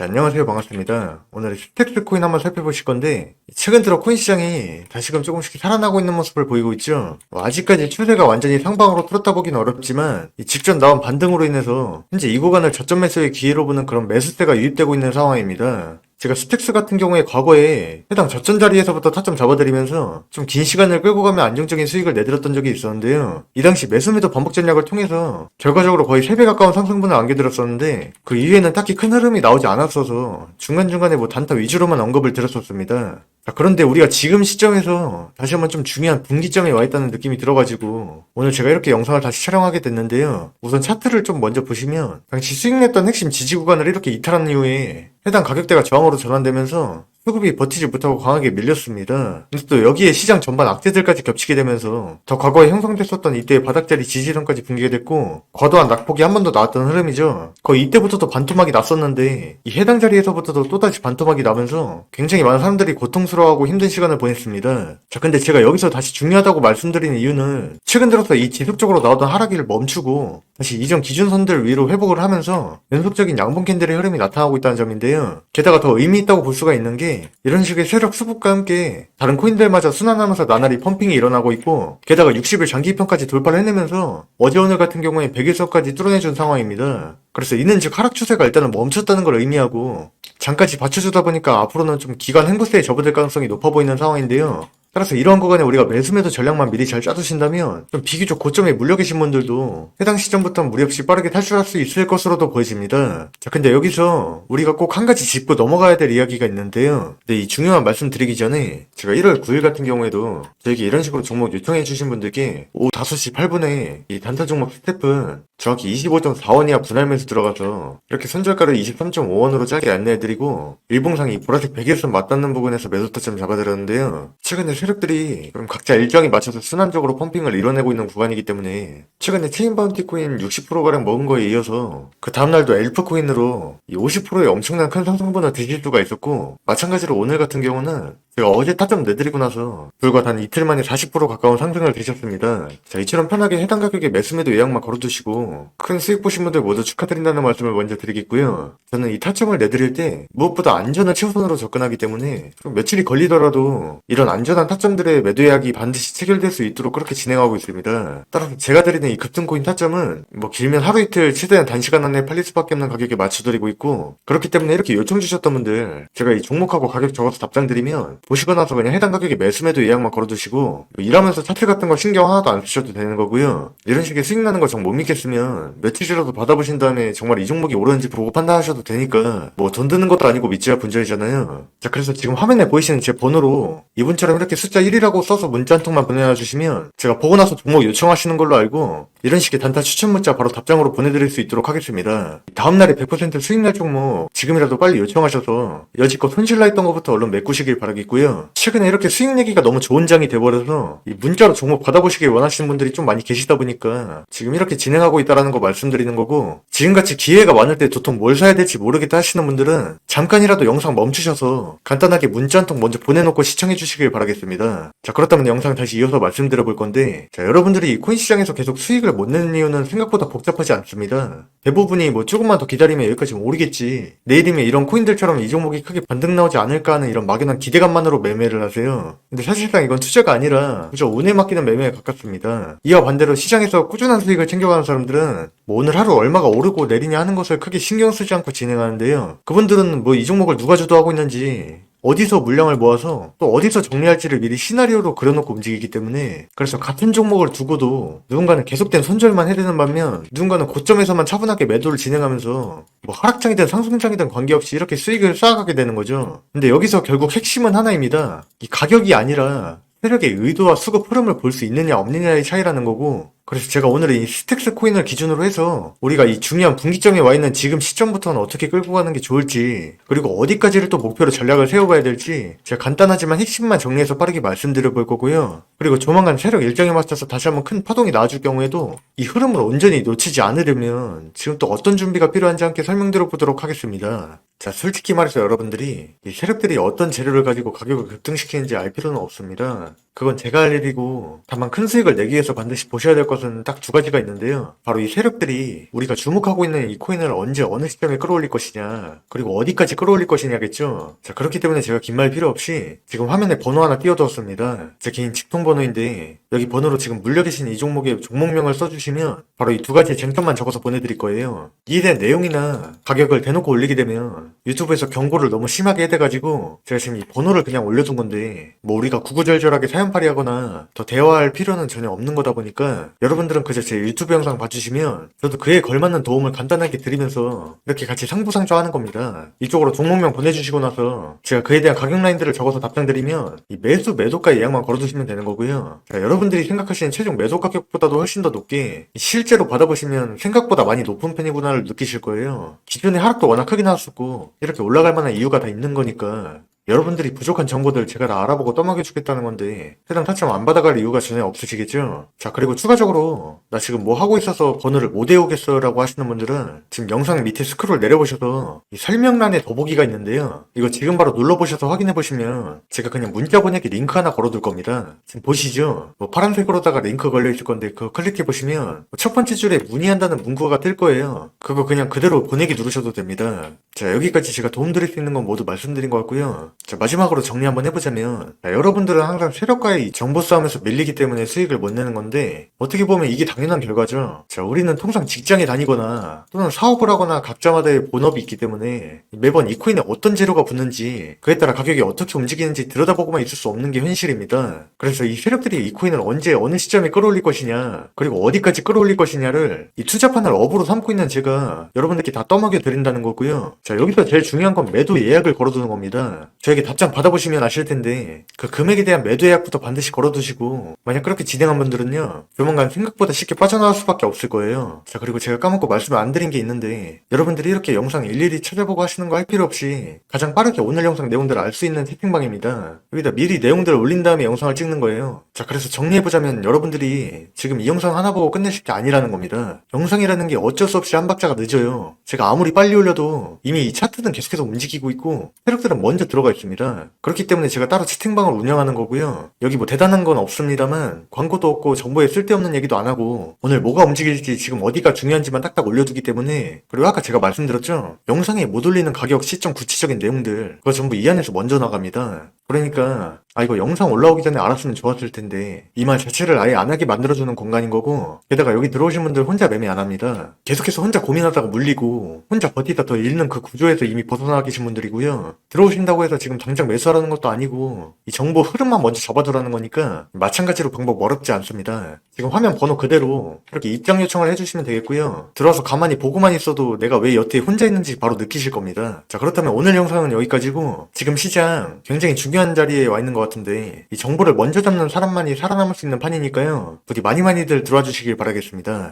자, 안녕하세요. 반갑습니다. 오늘 스택스 코인 한번 살펴보실 건데, 최근 들어 코인 시장이 다시금 조금씩 살아나고 있는 모습을 보이고 있죠. 뭐 아직까지 추세가 완전히 상방으로 풀었다 보긴 어렵지만, 이 직전 나온 반등으로 인해서 현재 이 구간을 저점 매수의 기회로 보는 그런 매수세가 유입되고 있는 상황입니다. 제가 스택스 같은 경우에 과거에 해당 저점 자리에서부터 타점 잡아드리면서 좀 긴 시간을 끌고 가면 안정적인 수익을 내드렸던 적이 있었는데요. 이 당시 매수 매도 반복 전략을 통해서 결과적으로 거의 3배 가까운 상승분을 안겨들었었는데 그 이후에는 딱히 큰 흐름이 나오지 않았어서 중간중간에 뭐 단타 위주로만 언급을 드렸었습니다. 자, 그런데 우리가 지금 시점에서 다시 한번 좀 중요한 분기점에 와 있다는 느낌이 들어가지고 오늘 제가 이렇게 영상을 다시 촬영하게 됐는데요. 우선 차트를 좀 먼저 보시면 당시 수익 냈던 핵심 지지 구간을 이렇게 이탈한 이후에 해당 가격대가 저항으로 전환되면서 수급이 버티지 못하고 강하게 밀렸습니다. 근데 또 여기에 시장 전반 악재들까지 겹치게 되면서 더 과거에 형성됐었던 이때의 바닥자리 지지선까지 붕괴가 됐고 과도한 낙폭이 한 번 더 나왔던 흐름이죠. 거의 이때부터도 반토막이 났었는데 이 해당 자리에서부터도 또다시 반토막이 나면서 굉장히 많은 사람들이 고통스러워하고 힘든 시간을 보냈습니다. 자 근데 제가 여기서 다시 중요하다고 말씀드리는 이유는 최근 들어서 이 지속적으로 나오던 하락기를 멈추고 다시 이전 기준선들 위로 회복을 하면서 연속적인 양봉 캔들의 흐름이 나타나고 있다는 점인데 요. 게다가 더 의미 있다고 볼 수가 있는 게 이런 식의 세력 수급과 함께 다른 코인들마저 순환하면서 나날이 펌핑이 일어나고 있고 게다가 60일 장기평까지 돌파를 해내면서 어제 오늘 같은 경우에 100일선까지 뚫어내준 상황입니다. 그래서 이는 즉 하락 추세가 일단은 멈췄다는 걸 의미하고 장까지 받쳐주다 보니까 앞으로는 좀 기간 행보세에 접어들 가능성이 높아 보이는 상황인데요. 따라서 이러한 구간에 우리가 매수매도 전략만 미리 잘 짜두신다면 좀 비교적 고점에 물려 계신 분들도 해당 시점부터 무리 없이 빠르게 탈출할 수 있을 것으로도 보여집니다. 자 근데 여기서 우리가 꼭 한 가지 짚고 넘어가야 될 이야기가 있는데요. 근데 이 중요한 말씀 드리기 전에 제가 1월 9일 같은 경우에도 저에게 이런 식으로 종목 요청해 주신 분들께 오후 5시 8분에 이 단타 종목 스태프 정확히 25.4원 이하 분할 매수 들어가서 이렇게 손절가를 23.5원으로 짧게 안내해드리고 일봉상이 보라색 100일선 맞닿는 부분에서 매도 타점 잡아드렸는데요. 최근에 세력들이 그럼 각자 일정에 맞춰서 순환적으로 펌핑을 이뤄내고 있는 구간이기 때문에 최근에 체인 바운티 코인 60%가량 먹은 거에 이어서 그 다음날도 엘프 코인으로 이 50%의 엄청난 큰 상승분을 드실 수가 있었고 마찬가지로 오늘 같은 경우는 제가 어제 타점 내드리고 나서 불과 단 이틀 만에 40% 가까운 상승을 되셨습니다. 자, 이처럼 편하게 해당 가격에 매수매도 예약만 걸어두시고 큰 수익 보신 분들 모두 축하드린다는 말씀을 먼저 드리겠고요. 저는 이 타점을 내드릴 때 무엇보다 안전한 최우선으로 접근하기 때문에 좀 며칠이 걸리더라도 이런 안전한 타점들의 매도 예약이 반드시 체결될 수 있도록 그렇게 진행하고 있습니다. 따라서 제가 드리는 이 급등코인 타점은 뭐 길면 하루 이틀 최대한 단시간 안에 팔릴 수밖에 없는 가격에 맞춰드리고 있고 그렇기 때문에 이렇게 요청 주셨던 분들 제가 이 종목하고 가격 적어서 답장 드리면 보시고 나서 그냥 해당 가격에 매수매도 예약만 걸어두시고 일하면서 차트 같은 거 신경 하나도 안 쓰셔도 되는 거고요. 이런 식의 수익 나는 거정못 믿겠으면 며칠이라도 받아보신 다음에 정말 이 종목이 오르는지 보고 판단하셔도 되니까 뭐 돈 드는 것도 아니고 믿지야 본전이잖아요. 자 그래서 지금 화면에 보이시는 제 번호로 이분처럼 이렇게 숫자 1이라고 써서 문자 한 통만 보내놔 주시면 제가 보고 나서 종목 요청하시는 걸로 알고 이런 식의 단타 추천 문자 바로 답장으로 보내드릴 수 있도록 하겠습니다. 다음날에 100% 수익 날 종목 지금이라도 빨리 요청하셔서 여지껏 손실나 있던 것부터 얼른 메꾸시길 바라겠고 요. 최근에 이렇게 수익 내기가 너무 좋은 장이 돼버려서 이 문자로 종목 받아보시길 원하시는 분들이 좀 많이 계시다 보니까 지금 이렇게 진행하고 있다라는 거 말씀드리는 거고 지금같이 기회가 많을 때 도통 뭘 사야 될지 모르겠다 하시는 분들은 잠깐이라도 영상 멈추셔서 간단하게 문자 한 통 먼저 보내놓고 시청해 주시길 바라겠습니다. 자 그렇다면 영상 다시 이어서 말씀드려 볼 건데 자 여러분들이 이 코인 시장에서 계속 수익을 못 내는 이유는 생각보다 복잡하지 않습니다. 대부분이 뭐 조금만 더 기다리면 여기까지 오르겠지 내일이면 이런 코인들처럼 이 종목이 크게 반등 나오지 않을까 하는 이런 막연한 기대감 만으로 매매를 하세요. 근데 사실상 이건 투자가 아니라 그저 운에 맡기는 매매에 가깝습니다. 이와 반대로 시장에서 꾸준한 수익을 챙겨가는 사람들은 뭐 오늘 하루 얼마가 오르고 내리냐 하는 것을 크게 신경 쓰지 않고 진행하는데요. 그분들은 뭐 이 종목을 누가 주도하고 있는지 어디서 물량을 모아서 또 어디서 정리할지를 미리 시나리오로 그려놓고 움직이기 때문에 그래서 같은 종목을 두고도 누군가는 계속된 손절만 해대는 반면 누군가는 고점에서만 차분하게 매도를 진행하면서 뭐 하락장이든 상승장이든 관계없이 이렇게 수익을 쌓아가게 되는 거죠. 근데 여기서 결국 핵심은 하나입니다. 이 가격이 아니라 세력의 의도와 수급 흐름을 볼 수 있느냐 없느냐의 차이라는 거고 그래서 제가 오늘 이 스택스 코인을 기준으로 해서 우리가 이 중요한 분기점에 와 있는 지금 시점부터는 어떻게 끌고 가는 게 좋을지 그리고 어디까지를 또 목표로 전략을 세워봐야 될지 제가 간단하지만 핵심만 정리해서 빠르게 말씀드려 볼 거고요. 그리고 조만간 세력 일정에 맞춰서 다시 한번 큰 파동이 나와줄 경우에도 이 흐름을 온전히 놓치지 않으려면 지금 또 어떤 준비가 필요한지 함께 설명드려 보도록 하겠습니다. 자, 솔직히 말해서 여러분들이 이 세력들이 어떤 재료를 가지고 가격을 급등시키는지 알 필요는 없습니다. 그건 제가 할 일이고 다만 큰 수익을 내기 위해서 반드시 보셔야 될 것은 딱 두 가지가 있는데요. 바로 이 세력들이 우리가 주목하고 있는 이 코인을 언제 어느 시점에 끌어올릴 것이냐 그리고 어디까지 끌어올릴 것이냐겠죠. 자 그렇기 때문에 제가 긴 말 필요 없이 지금 화면에 번호 하나 띄워두었습니다. 제 개인 직통 번호인데 여기 번호로 지금 물려 계신 이 종목의 종목명을 써주시면 바로 이 두 가지의 쟁점만 적어서 보내드릴 거예요. 이에 대한 내용이나 가격을 대놓고 올리게 되면 유튜브에서 경고를 너무 심하게 해대가지고 제가 지금 이 번호를 그냥 올려둔 건데 뭐 우리가 구구절절하게 사연팔이 하거나 더 대화할 필요는 전혀 없는 거다 보니까 여러분들은 그저 제 유튜브 영상 봐주시면 저도 그에 걸맞는 도움을 간단하게 드리면서 이렇게 같이 상부상조 하는 겁니다. 이쪽으로 종목명 보내주시고 나서 제가 그에 대한 가격 라인들을 적어서 답장드리면 이 매수 매도가 예약만 걸어두시면 되는 거고요. 자, 여러분들이 생각하시는 최종 매도 가격보다도 훨씬 더 높게 실제로 받아보시면 생각보다 많이 높은 편이구나를 느끼실 거예요. 기존에 하락도 워낙 크게 나왔었고 이렇게 올라갈 만한 이유가 다 있는 거니까 여러분들이 부족한 정보들 제가 다 알아보고 떠먹여 주겠다는 건데 해당 타점 안 받아갈 이유가 전혀 없으시겠죠? 자 그리고 추가적으로 나 지금 뭐 하고 있어서 번호를 못 외우겠어 라고 하시는 분들은 지금 영상 밑에 스크롤 내려보셔서 이 설명란에 더보기가 있는데요. 이거 지금 바로 눌러보셔서 확인해 보시면 제가 그냥 문자 보내기 링크 하나 걸어둘 겁니다. 지금 보시죠? 뭐 파란색으로다가 링크 걸려 있을 건데 그거 클릭해 보시면 뭐첫 번째 줄에 문의한다는 문구가 뜰 거예요. 그거 그냥 그대로 보내기 누르셔도 됩니다. 자 여기까지 제가 도움드릴 수 있는 건 모두 말씀드린 것 같고요 자, 마지막으로 정리 한번 해보자면, 자, 여러분들은 항상 세력과의 이 정보 싸움에서 밀리기 때문에 수익을 못 내는 건데, 어떻게 보면 이게 당연한 결과죠. 자, 우리는 통상 직장에 다니거나, 또는 사업을 하거나 각자마다의 본업이 있기 때문에, 매번 이 코인에 어떤 재료가 붙는지, 그에 따라 가격이 어떻게 움직이는지 들여다보고만 있을 수 없는 게 현실입니다. 그래서 이 세력들이 이 코인을 언제, 어느 시점에 끌어올릴 것이냐, 그리고 어디까지 끌어올릴 것이냐를, 이 투자판을 업으로 삼고 있는 제가 여러분들께 다 떠먹여 드린다는 거고요. 자, 여기서 제일 중요한 건 매도 예약을 걸어두는 겁니다. 저에게 답장 받아보시면 아실 텐데 그 금액에 대한 매도 예약부터 반드시 걸어두시고 만약 그렇게 진행한 분들은요 조만간 생각보다 쉽게 빠져나올 수밖에 없을 거예요. 자 그리고 제가 까먹고 말씀을 안 드린 게 있는데 여러분들이 이렇게 영상 일일이 찾아보고 하시는 거 할 필요 없이 가장 빠르게 오늘 영상 내용들을 알 수 있는 채팅방입니다. 여기다 미리 내용들을 올린 다음에 영상을 찍는 거예요. 자 그래서 정리해보자면 여러분들이 지금 이 영상 하나 보고 끝내실 게 아니라는 겁니다. 영상이라는 게 어쩔 수 없이 한 박자가 늦어요. 제가 아무리 빨리 올려도 이미 이 차트는 계속해서 움직이고 있고 세력들은 먼저 들어가 있습니다. 그렇기 때문에 제가 따로 채팅방을 운영하는 거고요. 여기 뭐 대단한 건 없습니다만 광고도 없고 정보에 쓸데없는 얘기도 안 하고 오늘 뭐가 움직일지 지금 어디가 중요한지만 딱딱 올려두기 때문에 그리고 아까 제가 말씀드렸죠. 영상에 못 올리는 가격, 시점, 구체적인 내용들 그거 전부 이 안에서 먼저 나갑니다. 그러니까 아 이거 영상 올라오기 전에 알았으면 좋았을 텐데 이 말 자체를 아예 안 하게 만들어주는 공간인 거고 게다가 여기 들어오신 분들 혼자 매매 안 합니다. 계속해서 혼자 고민하다가 물리고 혼자 버티다 더 잃는 그 구조에서 이미 벗어나 계신 분들이고요. 들어오신다고 해서 지금 당장 매수하라는 것도 아니고 이 정보 흐름만 먼저 잡아두라는 거니까 마찬가지로 방법 어렵지 않습니다. 지금 화면 번호 그대로 이렇게 입장 요청을 해주시면 되겠고요. 들어와서 가만히 보고만 있어도 내가 왜 여태에 혼자 있는지 바로 느끼실 겁니다. 자 그렇다면 오늘 영상은 여기까지고 지금 시장 굉장히 중요한 자리에 와 있는 것 같은데 이 정보를 먼저 잡는 사람만이 살아남을 수 있는 판이니까요. 부디 많이 많이들 들어와 주시길 바라겠습니다.